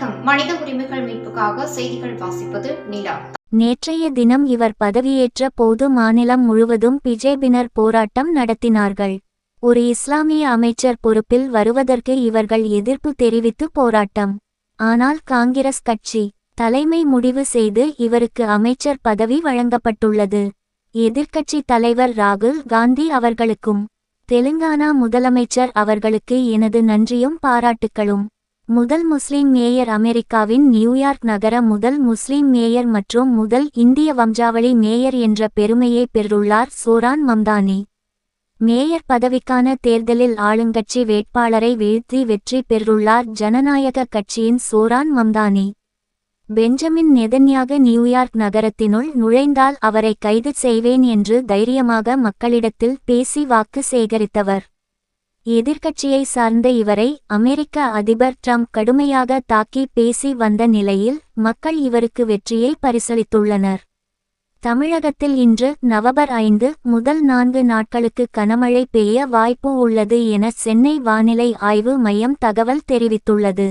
மனித உரிமைகள் மீட்புக்காக செய்திகள் வாசிப்பது நிலா. நேற்றைய தினம் இவர் பதவியேற்ற போது மாநிலம் முழுவதும் பிஜேபினர் போராட்டம் நடத்தினார்கள். ஒரு இஸ்லாமிய அமைச்சர் பொறுப்பில் வருவதற்கு இவர்கள் எதிர்ப்பு தெரிவித்து போராட்டம். ஆனால் காங்கிரஸ் கட்சி தலைமை முடிவு செய்து இவருக்கு அமைச்சர் பதவி வழங்கப்பட்டுள்ளது. எதிர்க்கட்சி தலைவர் ராகுல் காந்தி அவர்களுக்கும் தெலுங்கானா முதலமைச்சர் அவர்களுக்கு எனது நன்றியும் பாராட்டுக்களும். முதல் முஸ்லிம் மேயர் அமெரிக்காவின் நியூயார்க் நகர முதல் முஸ்லிம் மேயர் மற்றும் முதல் இந்திய வம்சாவளி மேயர் என்ற பெருமையை பெற்றுள்ளார் சோரான் மம்தானி. மேயர் பதவிக்கான தேர்தலில் ஆளுங்கட்சி வேட்பாளரை வீழ்த்தி வெற்றி பெற்றுள்ளார் ஜனநாயக கட்சியின் சோரான் மம்தானி. பெஞ்சமின் நெதன்யாக நியூயார்க் நகரத்தினுள் நுழைந்தால் அவரை கைது செய்வேன் என்று தைரியமாக மக்களிடத்தில் பேசி வாக்கு சேகரித்தவர். எதிர்க்கட்சியை சார்ந்த இவரை அமெரிக்க அதிபர் டிரம்ப் கடுமையாக தாக்கி பேசி வந்த நிலையில் மக்கள் இவருக்கு வெற்றியை பரிசளித்துள்ளனர். தமிழகத்தில் இன்று நவம்பர் ஐந்து முதல் நான்கு நாட்களுக்கு கனமழை பெய்ய வாய்ப்பு உள்ளது என சென்னை வானிலை ஆய்வு மையம் தகவல் தெரிவித்துள்ளது.